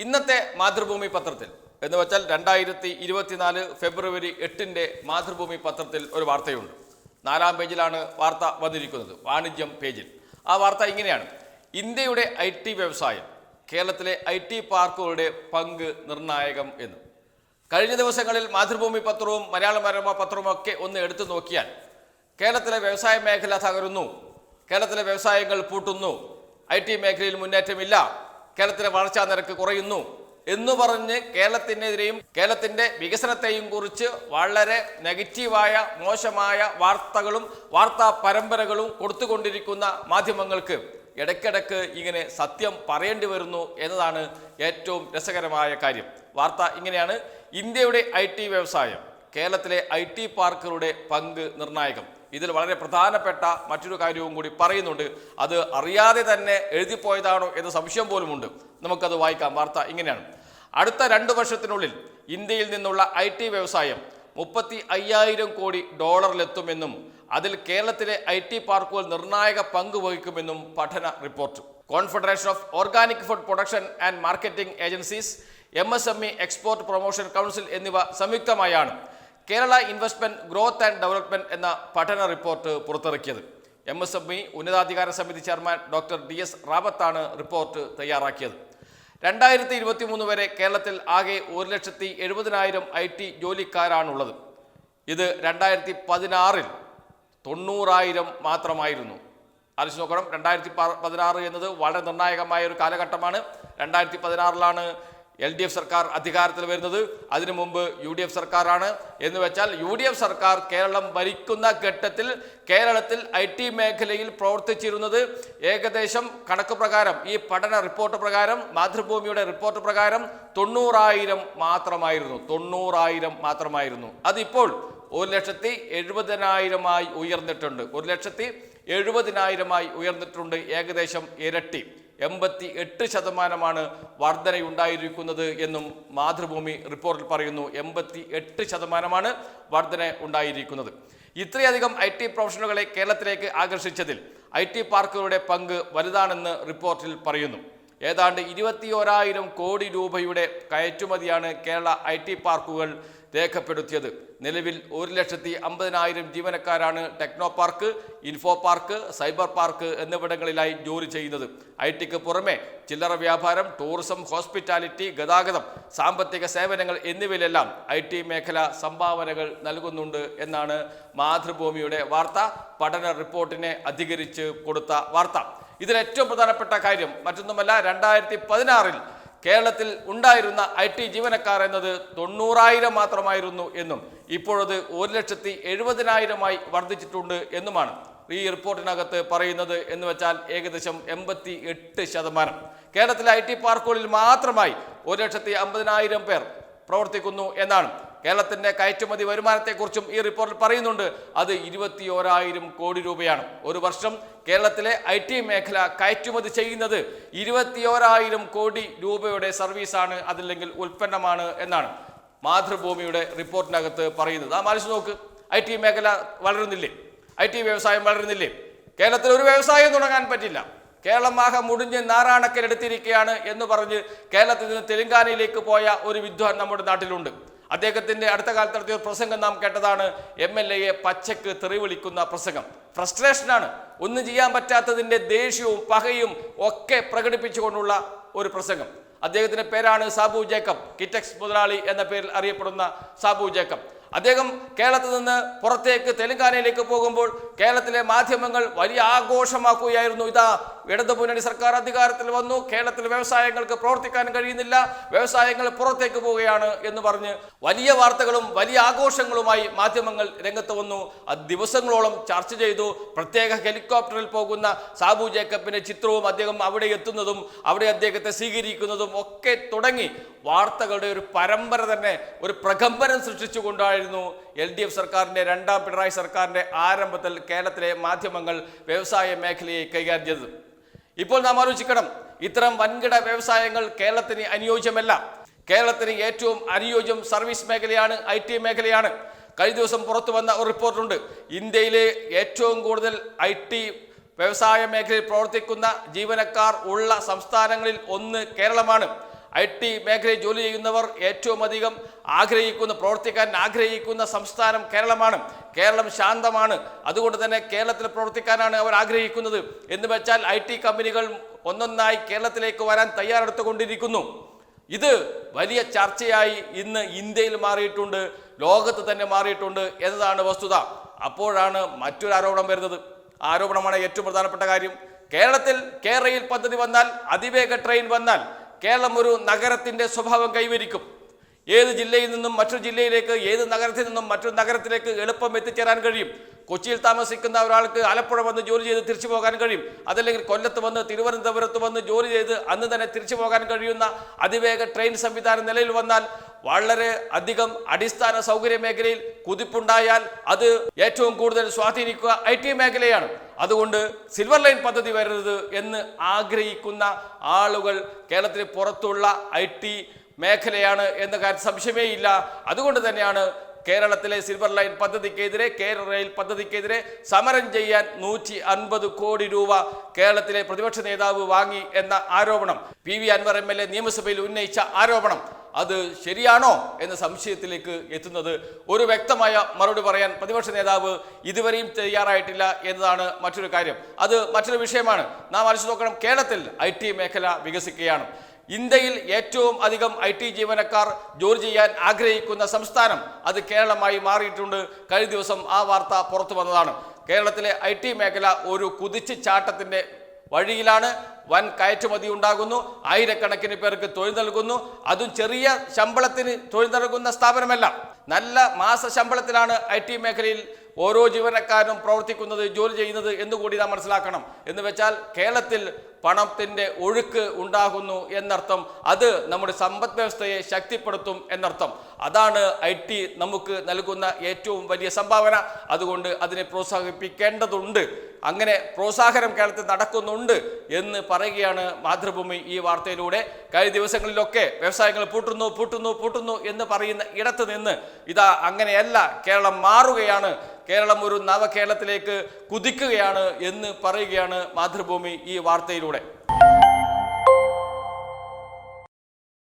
ഇന്നത്തെ മാതൃഭൂമി പത്രത്തിൽ എന്ന് വെച്ചാൽ രണ്ടായിരത്തി ഇരുപത്തിനാല് ഫെബ്രുവരി എട്ടിന്റെ മാതൃഭൂമി പത്രത്തിൽ ഒരു വാർത്തയുണ്ട്. നാലാം പേജിലാണ് വാർത്ത വന്നിരിക്കുന്നത്. വാണിജ്യം പേജിൽ. ആ വാർത്ത ഇങ്ങനെയാണ്. ഇന്ത്യയുടെ ഐ ടി വ്യവസായം കേരളത്തിലെ ഐ ടി പാർക്കുകളുടെ പങ്ക് നിർണായകം എന്ന്. കഴിഞ്ഞ ദിവസങ്ങളിൽ മാതൃഭൂമി പത്രവും മലയാള മനോരമ പത്രവും ഒക്കെ ഒന്ന് എടുത്തു നോക്കിയാൽ കേരളത്തിലെ വ്യവസായ മേഖല തകരുന്നു. കേരളത്തിലെ വ്യവസായങ്ങൾ പൂട്ടുന്നു. ഐ ടി മേഖലയിൽ മുന്നേറ്റമില്ല. കേരളത്തിലെ വളർച്ചാ നിരക്ക് കുറയുന്നു എന്ന് പറഞ്ഞ് കേരളത്തിനെതിരെയും കേരളത്തിന്റെ വികസനത്തെയും കുറിച്ച് വളരെ നെഗറ്റീവായ മോശമായ വാർത്തകളും വാർത്താ പരമ്പരകളും കൊടുത്തുകൊണ്ടിരിക്കുന്ന മാധ്യമങ്ങൾക്ക് ഇടയ്ക്കിടയ്ക്ക് ഇങ്ങനെ സത്യം പറയേണ്ടി വരുന്നു എന്നതാണ് ഏറ്റവും രസകരമായ കാര്യം. വാർത്ത ഇങ്ങനെയാണ്. ഇന്ത്യയുടെ ഐ വ്യവസായം കേരളത്തിലെ ഐ പാർക്കുകളുടെ പങ്ക് നിർണായകം. ഇതിൽ വളരെ പ്രധാനപ്പെട്ട മറ്റൊരു കാര്യവും കൂടി പറയുന്നുണ്ട്. അത് അറിയാതെ തന്നെ എഴുതിപ്പോയതാണോ എന്ന സംശയം പോലുമുണ്ട്. നമുക്കത് വായിക്കാം. വാർത്ത ഇങ്ങനെയാണ്. അടുത്ത രണ്ട് വർഷത്തിനുള്ളിൽ ഇന്ത്യയിൽ നിന്നുള്ള ഐ ടി വ്യവസായം മുപ്പത്തി അയ്യായിരം കോടി ഡോളറിലെത്തുമെന്നും അതിൽ കേരളത്തിലെ ഐ ടി പാർക്കുകൾ നിർണായക പങ്ക് വഹിക്കുമെന്നും പഠന report. Confederation of organic food production and marketing agencies M S M E export promotion council എന്നിവ സംയുക്തമായാണ് Kerala investment growth and development എന്ന പഠന റിപ്പോർട്ട് പുറത്തിറക്കിയത്. എം എസ് എം ഇ ഉന്നതാധികാര സമിതി ചെയർമാൻ ഡോക്ടർ ഡി എസ് റാവത്താണ് റിപ്പോർട്ട് തയ്യാറാക്കിയത്. രണ്ടായിരത്തി ഇരുപത്തി മൂന്ന് വരെ കേരളത്തിൽ ആകെ ഒരു ലക്ഷത്തി എഴുപതിനായിരം ഐ ടി ജോലിക്കാരാണുള്ളത്. ഇത് രണ്ടായിരത്തി പതിനാറിൽ തൊണ്ണൂറായിരം മാത്രമായിരുന്നു. ആലോചിച്ച് നോക്കണം രണ്ടായിരത്തി പതിനാറ് എന്നത് വളരെ നിർണായകമായ ഒരു കാലഘട്ടമാണ്. രണ്ടായിരത്തി പതിനാറിലാണ് എൽ ഡി എഫ് സർക്കാർ അധികാരത്തിൽ വരുന്നത് അതിനു മുമ്പ് യു ഡി എഫ് സർക്കാരാണ് എന്ന് വെച്ചാൽ യു ഡി എഫ് സർക്കാർ കേരളം ഭരിക്കുന്ന ഘട്ടത്തിൽ കേരളത്തിൽ ഐ ടി മേഖലയിൽ പ്രവർത്തിച്ചിരുന്നത് ഏകദേശം കണക്ക് പ്രകാരം ഈ പഠന റിപ്പോർട്ട് പ്രകാരം മാതൃഭൂമിയുടെ റിപ്പോർട്ട് പ്രകാരം തൊണ്ണൂറായിരം മാത്രമായിരുന്നു തൊണ്ണൂറായിരം മാത്രമായിരുന്നു. അതിപ്പോൾ ഒരു ലക്ഷത്തി എഴുപതിനായിരമായി ഉയർന്നിട്ടുണ്ട് ഒരു ലക്ഷത്തി എഴുപതിനായിരമായി ഉയർന്നിട്ടുണ്ട് ഏകദേശം ഇരട്ടി. എൺപത്തി എട്ട് ശതമാനമാണ് വർധനയുണ്ടായിരിക്കുന്നത് എന്നും മാതൃഭൂമി റിപ്പോർട്ടിൽ പറയുന്നു. എൺപത്തി എട്ട് ശതമാനമാണ് വർധന ഉണ്ടായിരിക്കുന്നത്. ഇത്രയധികം ഐ ടി പ്രൊഫഷണലുകളെ കേരളത്തിലേക്ക് ആകർഷിച്ചതിൽ ഐ ടി പാർക്കുകളുടെ പങ്ക് വലുതാണെന്ന് റിപ്പോർട്ടിൽ പറയുന്നു. ഏതാണ്ട് ഇരുപത്തിയോരായിരം കോടി രൂപയുടെ കയറ്റുമതിയാണ് കേരള ഐ ടി പാർക്കുകൾ രേഖപ്പെടുത്തിയത്. നിലവിൽ ഒരു ലക്ഷത്തി അമ്പതിനായിരം ജീവനക്കാരാണ് techno park info park cyber park എന്നിവിടങ്ങളിലായി ജോലി ചെയ്യുന്നത്. ഐ ടിക്ക് പുറമെ ചില്ലറ വ്യാപാരം ടൂറിസം ഹോസ്പിറ്റാലിറ്റി ഗതാഗതം സാമ്പത്തിക സേവനങ്ങൾ എന്നിവയിലെല്ലാം ഐ ടി മേഖല സംഭാവനകൾ നൽകുന്നുണ്ട് എന്നാണ് മാതൃഭൂമിയുടെ വാർത്ത. പഠന റിപ്പോർട്ടിനെ അധികരിച്ച് കൊടുത്ത വാർത്ത. ഇതിൽ ഏറ്റവും പ്രധാനപ്പെട്ട കാര്യം മറ്റൊന്നുമല്ല രണ്ടായിരത്തി പതിനാറിൽ കേരളത്തിൽ ഉണ്ടായിരുന്ന ഐ ടി ജീവനക്കാർ എന്നത് തൊണ്ണൂറായിരം മാത്രമായിരുന്നു എന്നും ഇപ്പോഴത് ഒരു ലക്ഷത്തി എഴുപതിനായിരമായി വർദ്ധിച്ചിട്ടുണ്ട് എന്നുമാണ് ഈ റിപ്പോർട്ടിനകത്ത് പറയുന്നത് എന്ന് വെച്ചാൽ ഏകദേശം എൺപത്തി എട്ട് ശതമാനം. കേരളത്തിലെ ഐ ടി പാർക്കുകളിൽ മാത്രമായി ഒരു ലക്ഷത്തി അമ്പതിനായിരം പേർ പ്രവർത്തിക്കുന്നു എന്നാണ് കേരളത്തിന്റെ കയറ്റുമതി വരുമാനത്തെക്കുറിച്ചും ഈ റിപ്പോർട്ടിൽ പറയുന്നുണ്ട്. അത് ഇരുപത്തി ഇരുപത്തിയോരായിരം കോടി രൂപയാണ്. ഒരു വർഷം കേരളത്തിലെ ഐ ടി മേഖല കയറ്റുമതി ചെയ്യുന്നത് ഇരുപത്തിയോരായിരം കോടി രൂപയുടെ സർവീസാണ് അതല്ലെങ്കിൽ ഉൽപ്പന്നമാണ് എന്നാണ് മാതൃഭൂമിയുടെ റിപ്പോർട്ടിനകത്ത് പറയുന്നത്. ആ മനസ്സ് നോക്ക്. ഐ ടി മേഖല വളരുന്നില്ലേ? ഐ ടി വ്യവസായം വളരുന്നില്ലേ? കേരളത്തിൽ ഒരു വ്യവസായം തുടങ്ങാൻ പറ്റില്ല. കേരളം ആകെ മുടിഞ്ഞ് നാറാണക്കലെടുത്തിരിക്കുകയാണ് എന്ന് പറഞ്ഞ് കേരളത്തിൽ നിന്ന് തെലങ്കാനയിലേക്ക് പോയ ഒരു വിദ്വാൻ നമ്മുടെ നാട്ടിലുണ്ട്. അദ്ദേഹത്തിന്റെ അടുത്ത കാലത്ത് നടത്തിയ ഒരു പ്രസംഗം നാം കേട്ടതാണ്. എം എൽ എയെ പച്ചക്ക് തെറി വിളിക്കുന്ന പ്രസംഗം. ഫ്രസ്ട്രേഷനാണ്. ഒന്നും ചെയ്യാൻ പറ്റാത്തതിന്റെ ദേഷ്യവും പകയും ഒക്കെ പ്രകടിപ്പിച്ചുകൊണ്ടുള്ള ഒരു പ്രസംഗം. അദ്ദേഹത്തിന്റെ പേരാണ് സാബു ജേക്കബ്. കിറ്റക്സ് മുതലാളി എന്ന പേരിൽ അറിയപ്പെടുന്ന സാബു ജേക്കബ്. അദ്ദേഹം കേരളത്തിൽ നിന്ന് പുറത്തേക്ക് തെലങ്കാനയിലേക്ക് പോകുമ്പോൾ കേരളത്തിലെ മാധ്യമങ്ങൾ വലിയ ആഘോഷമാക്കുകയായിരുന്നു. ഇതാ ഇടതു മുന്നണി സർക്കാർ അധികാരത്തിൽ വന്നു. കേരളത്തിൽ വ്യവസായങ്ങൾക്ക് പ്രവർത്തിക്കാൻ കഴിയുന്നില്ല. വ്യവസായങ്ങൾ പുറത്തേക്ക് പോവുകയാണ് എന്ന് പറഞ്ഞ് വലിയ വാർത്തകളും വലിയ ആഘോഷങ്ങളുമായി മാധ്യമങ്ങൾ രംഗത്ത് വന്നു. അത് ദിവസങ്ങളോളം ചർച്ച ചെയ്തു. പ്രത്യേക ഹെലികോപ്റ്ററിൽ പോകുന്ന സാബു ജേക്കബിന്റെ ചിത്രവും അദ്ദേഹം അവിടെ എത്തുന്നതും അവിടെ അദ്ദേഹത്തെ സ്വീകരിക്കുന്നതും ഒക്കെ തുടങ്ങി. വാർത്തകളുടെ ഒരു പരമ്പര തന്നെ ഒരു പ്രകമ്പനം സൃഷ്ടിച്ചുകൊണ്ടായിരുന്നു എൽ ഡി എഫ് സർക്കാരിന്റെ രണ്ടാം പിണറായി സർക്കാരിന്റെ ആരംഭത്തിൽ കേരളത്തിലെ മാധ്യമങ്ങൾ വ്യവസായ മേഖലയെ കൈകാര്യം ചെയ്തത്. ഇപ്പോൾ നാം ആലോചിക്കണം ഇത്തരം വൻകിട വ്യവസായങ്ങൾ കേരളത്തിന് അനുയോജ്യമല്ല. കേരളത്തിന് ഏറ്റവും അനുയോജ്യം സർവീസ് മേഖലയാണ് ഐ ടി മേഖലയാണ്. കഴിഞ്ഞ ദിവസം പുറത്തു വന്ന ഒരു റിപ്പോർട്ടുണ്ട് ഇന്ത്യയിലെ ഏറ്റവും കൂടുതൽ ഐ ടി വ്യവസായ മേഖലയിൽ പ്രവർത്തിക്കുന്ന ജീവനക്കാർ ഉള്ള സംസ്ഥാനങ്ങളിൽ ഒന്ന് കേരളമാണ്. ഐ ടി മേഖലയിൽ ജോലി ചെയ്യുന്നവർ ഏറ്റവും അധികം ആഗ്രഹിക്കുന്ന പ്രവർത്തിക്കാൻ ആഗ്രഹിക്കുന്ന സംസ്ഥാനം കേരളമാണ്. കേരളം ശാന്തമാണ്. അതുകൊണ്ട് തന്നെ കേരളത്തിൽ പ്രവർത്തിക്കാനാണ് അവർ ആഗ്രഹിക്കുന്നത്. എന്ന് വെച്ചാൽ ഐ ടി കമ്പനികൾ ഒന്നൊന്നായി കേരളത്തിലേക്ക് വരാൻ തയ്യാറെടുത്തുകൊണ്ടിരിക്കുന്നു. ഇത് വലിയ ചർച്ചയായി ഇന്ന് ഇന്ത്യയിൽ മാറിയിട്ടുണ്ട് ലോകത്ത് തന്നെ മാറിയിട്ടുണ്ട് എന്നതാണ് വസ്തുത. അപ്പോഴാണ് മറ്റൊരു ആരോപണം വരുന്നത്. ആരോപണമാണ് ഏറ്റവും പ്രധാനപ്പെട്ട കാര്യം. കേരളത്തിൽ കേരളയിൽ പദ്ധതി വന്നാൽ അതിവേഗ ട്രെയിൻ വന്നാൽ കേരളം ഒരു നഗരത്തിന്റെ സ്വഭാവം കൈവരിക്കും. ഏത് ജില്ലയിൽ നിന്നും മറ്റൊരു ജില്ലയിലേക്ക് ഏത് നഗരത്തിൽ നിന്നും മറ്റൊരു നഗരത്തിലേക്ക് എളുപ്പം എത്തിച്ചേരാൻ കഴിയും. കൊച്ചിയിൽ താമസിക്കുന്ന ഒരാൾക്ക് ആലപ്പുഴ വന്ന് ജോലി ചെയ്ത് തിരിച്ചു പോകാൻ കഴിയും. അതല്ലെങ്കിൽ കൊല്ലത്ത് വന്ന് തിരുവനന്തപുരത്ത് വന്ന് ജോലി ചെയ്ത് അന്ന് തന്നെ തിരിച്ചു പോകാൻ കഴിയുന്ന അതിവേഗ ട്രെയിൻ സംവിധാനം നിലയിൽ വന്നാൽ വളരെ അധികം അടിസ്ഥാന സൗകര്യ മേഖലയിൽ കുതിപ്പുണ്ടായാൽ അത് ഏറ്റവും കൂടുതൽ സ്വാധീനിക്കുക ഐ ടി മേഖലയാണ്. അതുകൊണ്ട് സിൽവർ ലൈൻ പദ്ധതി വരരുത് എന്ന് ആഗ്രഹിക്കുന്ന ആളുകൾ കേരളത്തിന് പുറത്തുള്ള ഐ ടി മേഖലയാണ് എന്ന കാര്യം സംശയമേ ഇല്ല. അതുകൊണ്ട് തന്നെയാണ് കേരളത്തിലെ സിൽവർ ലൈൻ പദ്ധതിക്കെതിരെ കേരള റെയിൽ പദ്ധതിക്കെതിരെ സമരം ചെയ്യാൻ നൂറ്റി അൻപത് കോടി രൂപ കേരളത്തിലെ പ്രതിപക്ഷ നേതാവ് വാങ്ങി എന്ന ആരോപണം. P V Anvar M L A നിയമസഭയിൽ ഉന്നയിച്ച ആരോപണം. അത് ശരിയാണോ എന്ന സംശയത്തിലേക്ക് എത്തുന്നത്. ഒരു വ്യക്തമായ മറുപടി പറയാൻ പ്രതിപക്ഷ നേതാവ് ഇതുവരെയും തയ്യാറായിട്ടില്ല എന്നതാണ് മറ്റൊരു കാര്യം. അത് മറ്റൊരു വിഷയമാണ്. നാം അലച്ചു നോക്കണം കേരളത്തിൽ ഐ മേഖല വികസിക്കുകയാണ്. ഇന്ത്യയിൽ ഏറ്റവും അധികം ഐ ടി ജീവനക്കാർ ജോലി ചെയ്യാൻ ആഗ്രഹിക്കുന്ന സംസ്ഥാനം അത് കേരളമായി മാറിയിട്ടുണ്ട്. കഴിഞ്ഞ ദിവസം ആ വാർത്ത പുറത്തു വന്നതാണ്. കേരളത്തിലെ ഐ ടി മേഖല ഒരു കുതിച്ചു ചാട്ടത്തിന്റെ വഴിയിലാണ്. വൻ കയറ്റുമതി ഉണ്ടാകുന്നു. ആയിരക്കണക്കിന് പേർക്ക് തൊഴിൽ നൽകുന്നു. അതും ചെറിയ ശമ്പളത്തിന് തൊഴിൽ നൽകുന്ന സ്ഥാപനമല്ല. നല്ല മാസ ശമ്പളത്തിലാണ് ഐ ടി മേഖലയിൽ ഓരോ ജീവനക്കാരനും പ്രവർത്തിക്കുന്നത് ജോലി ചെയ്യുന്നത് എന്നുകൂടി നാം മനസ്സിലാക്കണം. എന്ന് വെച്ചാൽ കേരളത്തിൽ പണത്തിന്റെ ഒഴുക്ക് ഉണ്ടാകുന്നു എന്നർത്ഥം. അത് നമ്മുടെ സമ്പദ് വ്യവസ്ഥയെ ശക്തിപ്പെടുത്തും എന്നർത്ഥം. അതാണ് ഐ ടി നമുക്ക് നൽകുന്ന ഏറ്റവും വലിയ സംഭാവന. അതുകൊണ്ട് അതിനെ പ്രോത്സാഹിപ്പിക്കേണ്ടതുണ്ട്. അങ്ങനെ പ്രോത്സാഹനം കേരളത്തിൽ നടക്കുന്നുണ്ട് എന്ന് പറയുകയാണ് മാതൃഭൂമി ഈ വാർത്തയിലൂടെ. കഴിഞ്ഞ ദിവസങ്ങളിലൊക്കെ വ്യവസായങ്ങൾ പൂട്ടുന്നു പൂട്ടുന്നു പൂട്ടുന്നു എന്ന് പറയുന്ന ഇടത്ത് നിന്ന് ഇതാ അങ്ങനെയല്ല കേരളം മാറുകയാണ്. കേരളം ഒരു നവകേരളത്തിലേക്ക് കുതിക്കുകയാണ് എന്ന് പറയുകയാണ് മാതൃഭൂമി ഈ വാർത്തയിലൂടെ.